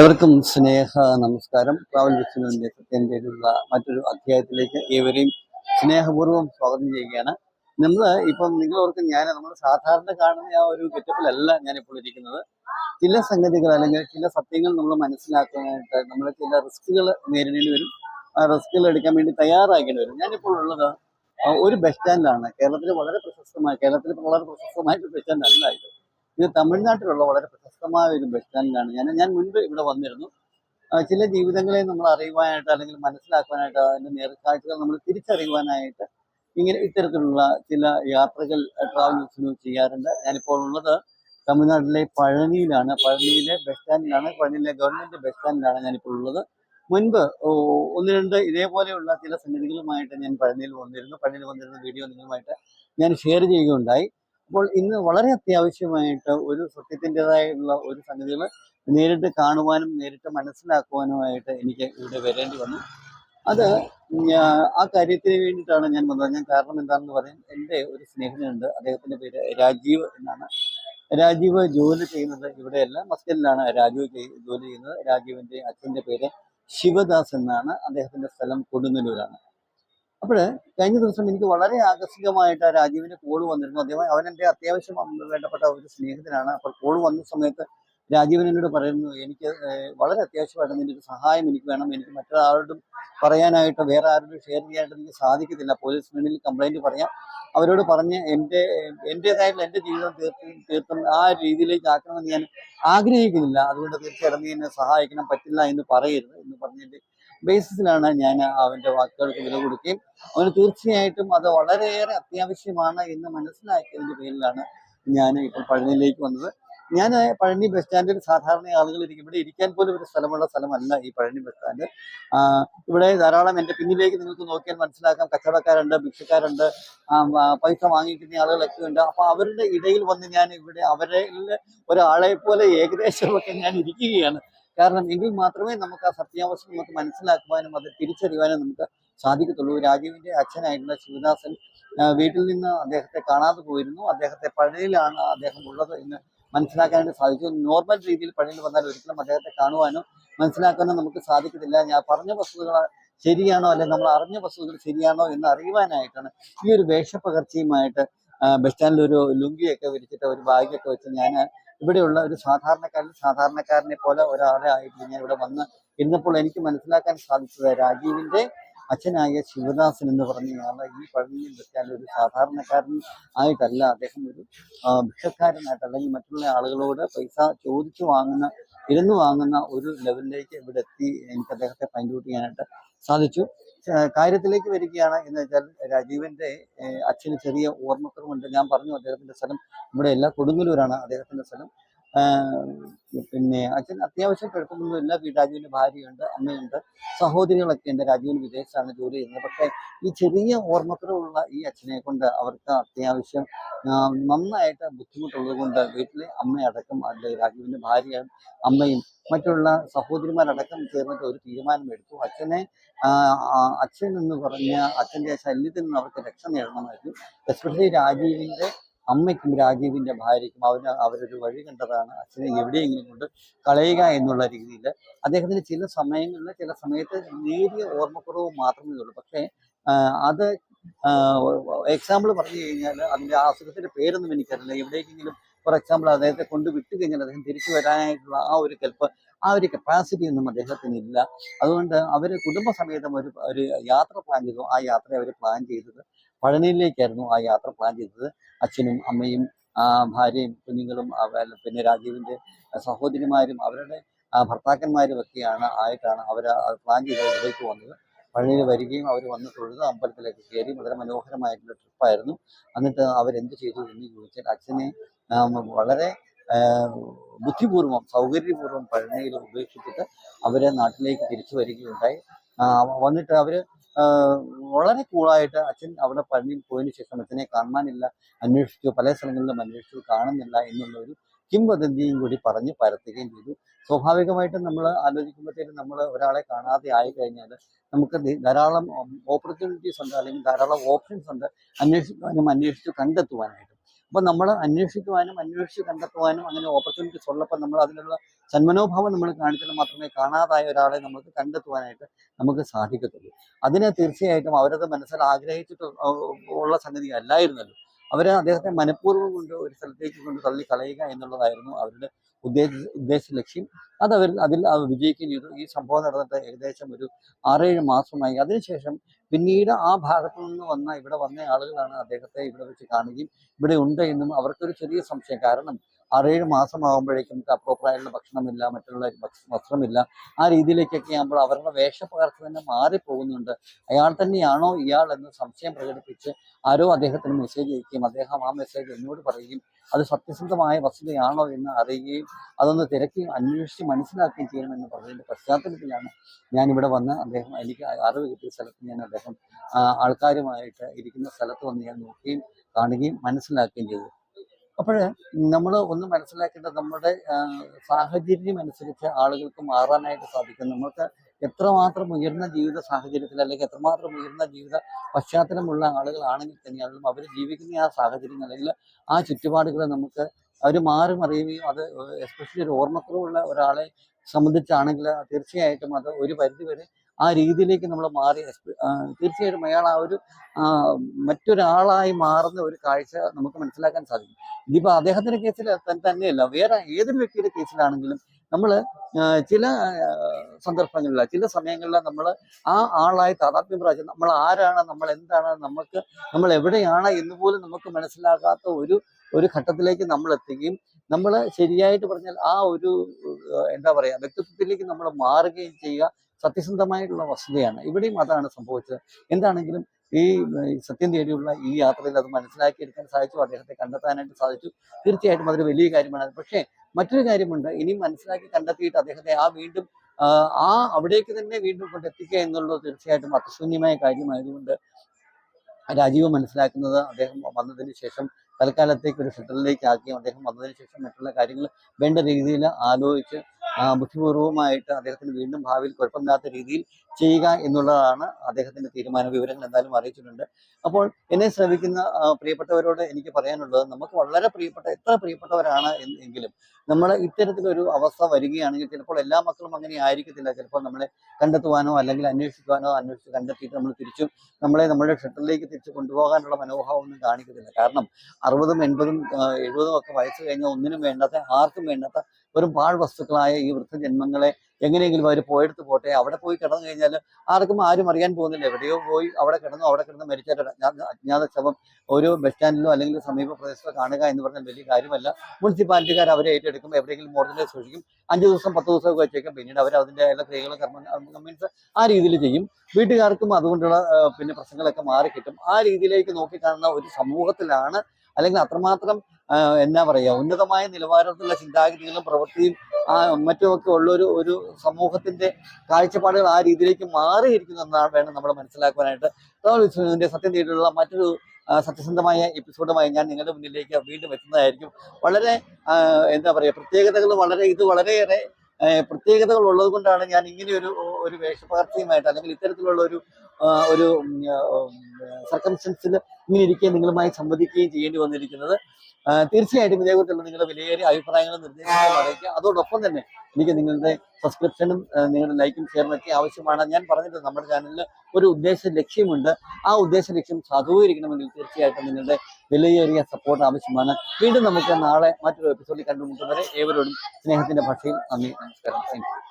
ഏവർക്കും സ്നേഹ നമസ്കാരം. ട്രാവൽ വിഷ്ണുവിന്റെ സത്യന്റെയിലുള്ള മറ്റൊരു അധ്യായത്തിലേക്ക് ഏവരെയും സ്നേഹപൂർവം സ്വാഗതം ചെയ്യുകയാണ്. നമ്മൾ ഇപ്പം നിങ്ങൾ ഓർക്കും ഞാൻ നമ്മൾ സാധാരണ കാണുന്ന ആ ഒരു ഗെറ്റപ്പിലല്ല ഞാനിപ്പോൾ ഇരിക്കുന്നത്. ചില സംഗതികൾ അല്ലെങ്കിൽ ചില സത്യങ്ങൾ നമ്മൾ മനസ്സിലാക്കാനായിട്ട് നമ്മൾ ചില റിസ്കുകൾ നേരിടേണ്ടി വരും. ആ റിസ്കുകൾ എടുക്കാൻ വേണ്ടി തയ്യാറാക്കേണ്ടി വരും. ഞാനിപ്പോൾ ഉള്ളത് ഒരു ബസ് സ്റ്റാൻഡാണ്. കേരളത്തിൽ വളരെ പ്രശസ്തമായ കേരളത്തിൽ വളരെ പ്രശസ്തമായിട്ട് ബസ് സ്റ്റാൻഡ് അല്ല ഇത് തമിഴ്നാട്ടിലുള്ള വളരെ പ്രശസ്തമായ ഒരു ബസ് സ്റ്റാൻഡിലാണ് ഞാൻ ഞാൻ മുൻപ് ഇവിടെ വന്നിരുന്നു. ചില ജീവിതങ്ങളെ നമ്മൾ അറിയുവാനായിട്ട് അല്ലെങ്കിൽ മനസ്സിലാക്കുവാനായിട്ട് അതിന്റെ നേർക്കാഴ്ചകൾ നമ്മൾ തിരിച്ചറിയുവാനായിട്ട് ഇങ്ങനെ ഇത്തരത്തിലുള്ള ചില യാത്രകൾ ട്രാവൽ ന്യൂസിന് ചെയ്യാറുണ്ട്. ഞാനിപ്പോൾ ഉള്ളത് തമിഴ്നാട്ടിലെ പഴനിയിലാണ്. പഴനിയിലെ ബസ് സ്റ്റാൻഡിലാണ് പഴനിയിലെ ഗവൺമെന്റ് ബസ് സ്റ്റാൻഡിലാണ് ഞാനിപ്പോൾ ഉള്ളത്. മുൻപ് ഒന്ന് രണ്ട് ഇതേപോലെയുള്ള ചില സംഗതികളുമായിട്ട് ഞാൻ പഴനിയിൽ വന്നിരുന്നു. പഴനിയിൽ വന്നിരുന്ന വീഡിയോ നിങ്ങളുമായിട്ട് ഞാൻ ഷെയർ ചെയ്യുകയുണ്ടായി. അപ്പോൾ ഇന്ന് വളരെ അത്യാവശ്യമായിട്ട് ഒരു സത്യത്തിന്റെതായുള്ള ഒരു സംഗതികൾ നേരിട്ട് കാണുവാനും നേരിട്ട് മനസ്സിലാക്കുവാനുമായിട്ട് എനിക്ക് ഇവിടെ വരേണ്ടി വന്നു. അത് ആ കാര്യത്തിന് വേണ്ടിയിട്ടാണ് ഞാൻ വന്നത്. ഞാൻ കാരണം എന്താണെന്ന് പറയാൻ എന്റെ ഒരു സ്നേഹിതനുണ്ട് അദ്ദേഹത്തിന്റെ പേര് രാജീവ് എന്നാണ്. രാജീവ് ജോലി ചെയ്യുന്നത് ഇവിടെയല്ല. മസ്കലിലാണ് രാജീവ് ജോലി ചെയ്യുന്നത്. രാജീവിന്റെ അച്ഛന്റെ പേര് ശിവദാസ് എന്നാണ്. അദ്ദേഹത്തിന്റെ സ്ഥലം കൊടുങ്ങല്ലൂരാണ്. അപ്പോൾ കഴിഞ്ഞ ദിവസം എനിക്ക് വളരെ ആകർഷികമായിട്ട് ആ രാജീവിന് കോൾ വന്നിരുന്നു. അദ്ദേഹം അവൻ എന്റെ അത്യാവശ്യം വേണ്ടപ്പെട്ട ഒരു സ്നേഹിതനാണ്. അപ്പോൾ കോൾ വന്ന സമയത്ത് രാജീവൻ എന്നോട് പറയുന്നു എനിക്ക് വളരെ അത്യാവശ്യമായിട്ട് നിന്റെ ഒരു സഹായം എനിക്ക് വേണം. എനിക്ക് മറ്റൊരാളോടും പറയാനായിട്ട് വേറെ ആരോടും ഷെയർ ചെയ്യാനായിട്ട് എനിക്ക് സാധിക്കത്തില്ല. പോലീസ് മുന്നിൽ കംപ്ലൈന്റ് പറയാം. അവരോട് പറഞ്ഞ് എന്റെ എന്റേതായിട്ടുള്ള എന്റെ ജീവിതം തീർത്തും തീർത്തും ആ രീതിയിലേക്ക് ആക്കണമെന്ന് ഞാൻ ആഗ്രഹിക്കുന്നില്ല. അതുകൊണ്ട് തീർച്ചയായിട്ടും നീ എന്നെ സഹായിക്കണം. പറ്റില്ല എന്ന് പറയരുത് എന്ന് പറഞ്ഞതിന്റെ ബേസിസിലാണ് ഞാൻ അവന്റെ വാക്കുകൾക്ക് വില കൊടുക്കുകയും അവന് തീർച്ചയായിട്ടും അത് വളരെയേറെ അത്യാവശ്യമാണ് എന്ന് മനസ്സിലാക്കിയതിന്റെ പേരിലാണ് ഞാൻ ഇപ്പോൾ പഴനിയിലേക്ക് വന്നത്. ഞാൻ പഴനി ബസ് സ്റ്റാൻഡിൽ സാധാരണ ആളുകൾ ഇരിക്കും. ഇവിടെ ഇരിക്കാൻ പോലും ഒരു സ്ഥലമുള്ള സ്ഥലമല്ല ഈ പഴനി ബസ് സ്റ്റാൻഡ് ഇവിടെ ധാരാളം എന്റെ പിന്നിലേക്ക് നിങ്ങൾക്ക് നോക്കിയാൽ മനസ്സിലാക്കാം. കച്ചവടക്കാരുണ്ട് ഭിക്ഷക്കാരുണ്ട് പൈസ വാങ്ങിക്കുന്ന ആളുകളൊക്കെ ഉണ്ട്. അപ്പൊ അവരുടെ ഇടയിൽ വന്ന് ഞാൻ ഇവിടെ അവരെ ഒരാളെ പോലെ ഏകദേശമൊക്കെ ഞാൻ ഇരിക്കുകയാണ്. കാരണം എങ്കിൽ മാത്രമേ നമുക്ക് ആ സത്യാവസ്ഥ നമുക്ക് മനസ്സിലാക്കുവാനും അത് തിരിച്ചറിയുവാനും നമുക്ക് സാധിക്കത്തുള്ളൂ. രാജീവിന്റെ അച്ഛനായിട്ടുള്ള ശിവദാസൻ വീട്ടിൽ നിന്ന് അദ്ദേഹത്തെ കാണാതെ പോയിരുന്നു. അദ്ദേഹത്തെ പഴയിലാണ് അദ്ദേഹം ഉള്ളത് എന്ന് മനസ്സിലാക്കാനായിട്ട് സാധിച്ചു. നോർമൽ രീതിയിൽ പഴയിൽ വന്നാൽ ഒരിക്കലും അദ്ദേഹത്തെ കാണുവാനോ മനസ്സിലാക്കാനോ നമുക്ക് സാധിക്കത്തില്ല. ഞാൻ പറഞ്ഞ വസ്തുതകൾ ശരിയാണോ അല്ലെങ്കിൽ നമ്മൾ അറിഞ്ഞ വസ്തുതകൾ ശരിയാണോ എന്ന് അറിയുവാനായിട്ടാണ് ഈ ഒരു വേഷപ്പകർച്ചയുമായിട്ട് ബസ് സ്റ്റാൻഡിൽ ഒരു ലുങ്കിയൊക്കെ വിരിച്ചിട്ട് ഒരു ബാഗൊക്കെ വെച്ച് ഞാൻ ഇവിടെയുള്ള ഒരു സാധാരണക്കാരൻ സാധാരണക്കാരനെ പോലെ ഒരാളെ ആയിട്ട് ഞാൻ ഇവിടെ വന്ന് ഇന്നിപ്പോൾ എനിക്ക് മനസ്സിലാക്കാൻ സാധിച്ചത് രാജീവിന്റെ അച്ഛനായ ശിവദാസൻ എന്ന് പറഞ്ഞയാൾ ഈ പഴഞ്ഞു വെച്ചാൽ ഒരു സാധാരണക്കാരൻ ആയിട്ടല്ല അദ്ദേഹം ഒരു ഭിക്ഷക്കാരനായിട്ട് അല്ലെങ്കിൽ മറ്റുള്ള ആളുകളോട് പൈസ ചോദിച്ചു വാങ്ങുന്ന ഇരുന്ന് വാങ്ങുന്ന ഒരു ലെവലിലേക്ക് ഇവിടെ എത്തി എനിക്ക് അദ്ദേഹത്തെ ഫൈൻഡ് ചെയ്യാനായിട്ട് സാധിച്ചു. കാര്യത്തിലേക്ക് വരികയാണ് എന്ന് വെച്ചാൽ രാജീവിന്റെ അച്ഛന് ചെറിയ ഓർമ്മക്കുറവുണ്ട്. ഞാൻ പറഞ്ഞു അദ്ദേഹത്തിന്റെ സ്ഥലം ഇവിടെ എല്ലാ കൊടുങ്ങല്ലൂരാണ് അദ്ദേഹത്തിന്റെ സ്ഥലം. പിന്നെ അച്ഛൻ അത്യാവശ്യം കുഴപ്പമൊന്നുമില്ല രാജുവിന്റെ ഭാര്യയുണ്ട് അമ്മയുണ്ട് സഹോദരികളൊക്കെ ഉണ്ട്. രാജുവിന് വിദേശത്താണ് ജോലി ചെയ്യുന്നത്. പക്ഷേ ഈ ചെറിയ ഓർമ്മക്കുറവുള്ള ഈ അച്ഛനെ കൊണ്ട് അവർക്ക് അത്യാവശ്യം നന്നായിട്ട് ബുദ്ധിമുട്ടുള്ളത് കൊണ്ട് വീട്ടിലെ അമ്മയടക്കം അല്ലെ രാജീവിന്റെ ഭാര്യ അമ്മയും മറ്റുള്ള സഹോദരിമാരടക്കം ചേർന്നിട്ട് ഒരു തീരുമാനമെടുത്തു. അച്ഛനെ അച്ഛൻ എന്ന് പറഞ്ഞ അച്ഛന്റെ ശല്യത്തിൽ നിന്ന് അവർക്ക് രക്ഷ നേടണമായിരുന്നു എസ്പെഷ്യലി രാജീവിന്റെ അമ്മയ്ക്കും രാജീവിന്റെ ഭാര്യയ്ക്കും അവന് അവരൊരു വഴി കണ്ടതാണ് അച്ഛനെ എവിടെയെങ്കിലും കൊണ്ട് കളയുക എന്നുള്ള രീതിയിൽ. അദ്ദേഹത്തിന് ചില സമയങ്ങളിൽ ചില സമയത്ത് നേരിയ ഓർമ്മക്കുറവ് മാത്രമേ ഉള്ളൂ പക്ഷേ അത് എക്സാമ്പിൾ പറഞ്ഞു കഴിഞ്ഞാൽ അതിന്റെ ആ അസുഖത്തിന്റെ പേരൊന്നും എനിക്കറിയില്ല. എവിടേക്കെങ്കിലും ഫോർ എക്സാമ്പിൾ അദ്ദേഹത്തെ കൊണ്ട് വിട്ടു കഴിഞ്ഞാൽ അദ്ദേഹം തിരിച്ചു വരാനായിട്ടുള്ള ആ ഒരു കെൽപ്പ് ആ ഒരു കപ്പാസിറ്റി ഒന്നും അദ്ദേഹത്തിന് ഇല്ല. അതുകൊണ്ട് അവർ കുടുംബസമേതം ഒരു ഒരു യാത്ര പ്ലാൻ ചെയ്തു. ആ യാത്ര അവർ പ്ലാൻ ചെയ്തത്. പഴനിയിലേക്കായിരുന്നു ആ യാത്ര പ്ലാൻ ചെയ്തത്. അച്ഛനും അമ്മയും ഭാര്യയും കുഞ്ഞുങ്ങളും പിന്നെ രാജീവിന്റെ സഹോദരിമാരും അവരുടെ ഭർത്താക്കന്മാരും ഒക്കെയാണ് ആയിട്ടാണ് അവർ പ്ലാൻ ചെയ്ത് ഇതിലേക്ക് വന്നത്. പഴനിയിൽ വരികയും അവർ വന്ന് തൊഴുത് അമ്പലത്തിലേക്ക് കയറി വളരെ മനോഹരമായിട്ടുള്ള ട്രിപ്പായിരുന്നു. എന്നിട്ട് അവരെന്ത് ചെയ്തു എന്ന് ചോദിച്ചാൽ അച്ഛനെ വളരെ ബുദ്ധിപൂർവം സൗകര്യപൂർവം പഴനിയിൽ ഉപേക്ഷിച്ചിട്ട് അവരെ നാട്ടിലേക്ക് തിരിച്ചു വരികയുണ്ടായി. വന്നിട്ട് അവർ വളരെ കൂളായിട്ട് അച്ഛൻ അവിടെ പഴനിയിൽ പോയതിനു ശേഷം അച്ഛനെ കാണാനില്ല അന്വേഷിച്ചു പല സ്ഥലങ്ങളിലും അന്വേഷിച്ചു കാണുന്നില്ല എന്നുള്ള ഒരു കിംവദന്തിയും കൂടി പറഞ്ഞ് പരത്തുകയും ചെയ്തു. സ്വാഭാവികമായിട്ടും നമ്മൾ ആലോചിക്കുമ്പോഴത്തേക്കും നമ്മൾ ഒരാളെ കാണാതെ ആയി കഴിഞ്ഞാൽ നമുക്ക് ധാരാളം ഓപ്പർച്യൂണിറ്റീസ് ഉണ്ട് അല്ലെങ്കിൽ ധാരാളം ഓപ്ഷൻസ് ഉണ്ട് അന്വേഷിക്കാനും അന്വേഷിച്ച് കണ്ടെത്തുവാനായിട്ട്. അപ്പോൾ നമ്മൾ അന്വേഷിക്കുവാനും അന്വേഷിച്ച് കണ്ടെത്തുവാനും അങ്ങനെ ഓപ്പർച്യൂണിറ്റീസ് ഉള്ളപ്പോൾ നമ്മൾ അതിനുള്ള സന്മനോഭാവം നമ്മൾ കാണിച്ചാൽ മാത്രമേ കാണാതായ ഒരാളെ നമുക്ക് കണ്ടെത്തുവാനായിട്ട് നമുക്ക് സാധിക്കത്തുള്ളൂ. അതിനെ തീർച്ചയായിട്ടും അവരത് മനസ്സിൽ ആഗ്രഹിച്ചിട്ട് ഉള്ള സംഗതി അല്ലായിരുന്നല്ലോ. അവർ അദ്ദേഹത്തെ മനഃപൂർവം കൊണ്ട് ഒരു സ്ഥലത്തേക്ക് കൊണ്ട് തള്ളി കളയുക എന്നുള്ളതായിരുന്നു അവരുടെ ഉദ്ദേശ ഉദ്ദേശ ലക്ഷ്യം. അത് അവർ അതിൽ അവർ വിജയിക്കുകയും ചെയ്തു. ഈ സംഭവം നടന്നിട്ട് ഏകദേശം ഒരു ആറേഴ് മാസമായി. അതിനുശേഷം പിന്നീട് ആ ഭാഗത്തു നിന്ന് വന്ന ഇവിടെ വന്ന ആളുകളാണ് അദ്ദേഹത്തെ ഇവിടെ വെച്ച് കാണുകയും ഇവിടെ ഉണ്ട് എന്നും അവർക്കൊരു ചെറിയ സംശയം. കാരണം ആറേഴ് മാസമാകുമ്പോഴേക്കും അപ്രോപ്രായുള്ള ഭക്ഷണമില്ല മറ്റുള്ള വസ്ത്രമില്ല. ആ രീതിയിലേക്കൊക്കെ ആകുമ്പോൾ അവരുടെ വേഷപ്പകർച്ച തന്നെ മാറിപ്പോകുന്നുണ്ട്. അയാൾ തന്നെയാണോ ഇയാൾ എന്ന് സംശയം പ്രകടിപ്പിച്ച് ആരോ അദ്ദേഹത്തിന് മെസ്സേജ് അയക്കുകയും അദ്ദേഹം ആ മെസ്സേജ് എന്നോട് പറയുകയും അത് സത്യസന്ധമായ വസ്തുതയാണോ എന്ന് അറിയുകയും അതൊന്ന് തിരക്കി അന്വേഷിച്ച് മനസ്സിലാക്കുകയും ചെയ്യണമെന്ന് പറഞ്ഞതിന്റെ പശ്ചാത്തലത്തിലാണ് ഞാനിവിടെ വന്ന് അദ്ദേഹം എനിക്ക് അറിവ് കിട്ടിയ സ്ഥലത്ത് ഞാൻ അദ്ദേഹം ആൾക്കാരുമായിട്ട് ഇരിക്കുന്ന സ്ഥലത്ത് വന്ന് ഞാൻ നോക്കുകയും കാണുകയും മനസ്സിലാക്കുകയും ചെയ്തു. അപ്പോൾ നമ്മൾ ഒന്ന് മനസ്സിലാക്കേണ്ടത് നമ്മുടെ സാഹചര്യം അനുസരിച്ച് ആളുകൾക്ക് മാറാനായിട്ട് സാധിക്കും നമുക്ക് എത്രമാത്രം ഉയർന്ന ജീവിത സാഹചര്യത്തിൽ അല്ലെങ്കിൽ എത്രമാത്രം ഉയർന്ന ജീവിത പശ്ചാത്തലമുള്ള ആളുകളാണെങ്കിൽ തന്നെയാണെങ്കിലും അവർ ജീവിക്കുന്ന ആ സാഹചര്യങ്ങൾ അല്ലെങ്കിൽ ആ ചുറ്റുപാടുകൾ നമുക്ക് അവർ മാറി മറിയുകയും അത് എസ്പെഷ്യലി ഒരു ഓർമ്മക്കുറവുള്ള ഒരാളെ സംബന്ധിച്ചാണെങ്കിൽ തീർച്ചയായിട്ടും അത് ഒരു പരിധിവരെ ആ രീതിയിലേക്ക് നമ്മൾ മാറി. തീർച്ചയായിട്ടും അയാൾ ആ ഒരു മറ്റൊരാളായി മാറുന്ന ഒരു കാഴ്ച നമുക്ക് മനസ്സിലാക്കാൻ സാധിക്കും. ഇതിപ്പോ അദ്ദേഹത്തിന്റെ കേസിൽ തന്നെയല്ല വേറെ ഏതൊരു വ്യക്തിയുടെ കേസിലാണെങ്കിലും നമ്മൾ ചില സന്ദർഭങ്ങളിൽ ചില സമയങ്ങളിൽ നമ്മൾ ആ ആളായി താതാത്മ്യം പ്രാപിച്ചു നമ്മൾ ആരാണ് നമ്മൾ എന്താണ് നമുക്ക് നമ്മൾ എവിടെയാണ് എന്ന് പോലും നമുക്ക് മനസ്സിലാകാത്ത ഒരു ഒരു ഘട്ടത്തിലേക്ക് നമ്മൾ എത്തുകയും നമ്മൾ ശരിയായിട്ട് പറഞ്ഞാൽ ആ ഒരു എന്താ പറയുക വ്യക്തിത്വത്തിലേക്ക് നമ്മൾ മാറുകയും ചെയ്യുക സത്യസന്ധമായിട്ടുള്ള വസ്തുതയാണ്. ഇവിടെയും അതാണ് സംഭവിച്ചത്. എന്താണെങ്കിലും ഈ സത്യം തേടിയുള്ള ഈ യാത്രയിൽ അത് മനസ്സിലാക്കിയെടുക്കാൻ സാധിച്ചു അദ്ദേഹത്തെ കണ്ടെത്താനായിട്ട് സാധിച്ചു. തീർച്ചയായിട്ടും അതൊരു വലിയ കാര്യമാണ്. പക്ഷേ മറ്റൊരു കാര്യമുണ്ട്. ഇനി മനസ്സിലാക്കി കണ്ടെത്തിയിട്ട് അദ്ദേഹത്തെ ആ വീണ്ടും ആ, അവിടേക്ക് തന്നെ വീണ്ടും കൊണ്ടെത്തിക്കുക എന്നുള്ളത് തീർച്ചയായിട്ടും അർത്ഥശൂന്യമായ കാര്യമായതുകൊണ്ട് രാജീവ് മനസ്സിലാക്കുന്നത് അദ്ദേഹം വന്നതിന് ശേഷം തൽക്കാലത്തേക്ക് ഒരു ഷട്ടറിലേക്ക് ആക്കിയും അദ്ദേഹം വന്നതിന് ശേഷം മറ്റുള്ള കാര്യങ്ങൾ വേണ്ട രീതിയിൽ ആലോചിച്ച് ബുദ്ധിപൂർവമായിട്ട് അദ്ദേഹത്തിന് വീണ്ടും ഭാവിയിൽ കുഴപ്പമില്ലാത്ത രീതിയിൽ ചെയ്യുക എന്നുള്ളതാണ് അദ്ദേഹത്തിന്റെ തീരുമാന. വിവരങ്ങൾ എന്തായാലും അറിയിച്ചിട്ടുണ്ട്. അപ്പോൾ എന്നെ ശ്രമിക്കുന്ന പ്രിയപ്പെട്ടവരോട് എനിക്ക് പറയാനുള്ളത് നമുക്ക് വളരെ പ്രിയപ്പെട്ട എത്ര പ്രിയപ്പെട്ടവരാണ് എങ്കിലും നമ്മൾ ഇത്തരത്തിലൊരു അവസ്ഥ വരികയാണെങ്കിൽ ചിലപ്പോൾ എല്ലാ മക്കളും അങ്ങനെ ആയിരിക്കത്തില്ല. ചിലപ്പോൾ നമ്മളെ കണ്ടെത്തുവാനോ അല്ലെങ്കിൽ അന്വേഷിക്കുവാനോ അന്വേഷിച്ച് കണ്ടെത്തിയിട്ട് നമ്മൾ തിരിച്ചും നമ്മളെ നമ്മുടെ ഷട്ടറിലേക്ക് തിരിച്ചു കൊണ്ടുപോകാനുള്ള മനോഭാവം ഒന്നും കാണിക്കത്തില്ല. കാരണം അറുപതും എൺപതും എഴുപതും ഒക്കെ വയസ്സ് കഴിഞ്ഞ ഒന്നിനും വേണ്ടാത്ത ആർക്കും വേണ്ടാത്ത വെറും പാഴ് വസ്തുക്കളായ ഈ വൃദ്ധജന്മങ്ങളെ എങ്ങനെയെങ്കിലും അവർ പോയെടുത്ത് പോട്ടെ അവിടെ പോയി കിടന്നു കഴിഞ്ഞാൽ ആർക്കും ആരും അറിയാൻ പോകുന്നില്ല. എവിടെയോ പോയി അവിടെ കിടന്നു അവിടെ കിടന്ന് മരിച്ച ഒരു അജ്ഞാത ശവം ഒരു ബസ് സ്റ്റാൻഡിലോ അല്ലെങ്കിൽ സമീപ പ്രദേശത്തോ കാണുക എന്ന് പറഞ്ഞാൽ വലിയ കാര്യമല്ല. മുനിസിപ്പാലിറ്റിക്കാർ അവരെ ഏറ്റെടുക്കും എവിടെയെങ്കിലും മോർഡിനെ സൂക്ഷിക്കും. അഞ്ച് ദിവസം പത്ത് ദിവസം ഒക്കെ വെച്ചേക്കും. പിന്നീട് അവർ അതിന്റെ എല്ലാ ക്രിയകളും കർമ്മ മീൻസ് ആ രീതിയിൽ ചെയ്യും. വീട്ടുകാർക്കും അതുകൊണ്ടുള്ള പിന്നെ പ്രശ്നങ്ങളൊക്കെ മാറി കിട്ടും ആ രീതിയിലേക്ക് നോക്കിക്കാണുന്ന ഒരു സമൂഹത്തിലാണ് അല്ലെങ്കിൽ അത്രമാത്രം എന്നാ പറയുക ഉന്നതമായ നിലവാരത്തിലുള്ള ചിന്താഗതികളും പ്രവൃത്തിയും ആ മറ്റുമൊക്കെ ഉള്ള ഒരു ഒരു സമൂഹത്തിന്റെ കാഴ്ചപ്പാടുകൾ ആ രീതിയിലേക്ക് മാറിയിരിക്കുന്നു എന്നാണ് വേണം നമ്മൾ മനസ്സിലാക്കുവാനായിട്ട്. വിസ്മയത്തിന്റെ സത്യം തേടിയുള്ള മറ്റൊരു സത്യസന്ധമായ എപ്പിസോഡുമായി ഞാൻ നിങ്ങളുടെ മുന്നിലേക്ക് വീണ്ടും എത്തുന്നതായിരിക്കും. വളരെ എന്താ പറയുക പ്രത്യേകതകൾ വളരെ ഇത് വളരെയേറെ പ്രത്യേകതകൾ ഉള്ളത് കൊണ്ടാണ് ഞാൻ ഇങ്ങനെ ഒരു വേഷപകർച്ചയുമായിട്ട് അല്ലെങ്കിൽ ഇത്തരത്തിലുള്ള ഒരു ഒരു സർക്കംസ്റ്റൻസിൽ ഇങ്ങനെ ഇരിക്കുകയും നിങ്ങളുമായി സംവദിക്കുകയും ചെയ്യേണ്ടി വന്നിരിക്കുന്നത്. തീർച്ചയായിട്ടും ഇതേക്കുറിച്ചുള്ള നിങ്ങളുടെ വിലയേറിയ അഭിപ്രായങ്ങളും നിർദ്ദേശങ്ങളും അറിയിക്കുക. അതോടൊപ്പം തന്നെ എനിക്ക് നിങ്ങളുടെ സബ്സ്ക്രിപ്ഷനും നിങ്ങളുടെ ലൈക്കും ഷെയറും ഒക്കെ ആവശ്യമാണ്. ഞാൻ പറഞ്ഞിട്ട് നമ്മുടെ ചാനലിൽ ഒരു ഉദ്ദേശ ലക്ഷ്യമുണ്ട്. ആ ഉദ്ദേശ ലക്ഷ്യം സാധൂകരിക്കണമെങ്കിൽ തീർച്ചയായിട്ടും നിങ്ങളുടെ വിലയേറിയ സപ്പോർട്ട് ആവശ്യമാണ്. വീണ്ടും നമുക്ക് നാളെ മറ്റൊരു എപ്പിസോഡിൽ കണ്ടുമുട്ടുന്നവരെ ഏവരോടും സ്നേഹത്തിന്റെ ഭാഷയിൽ നന്ദി നമസ്കാരം. താങ്ക്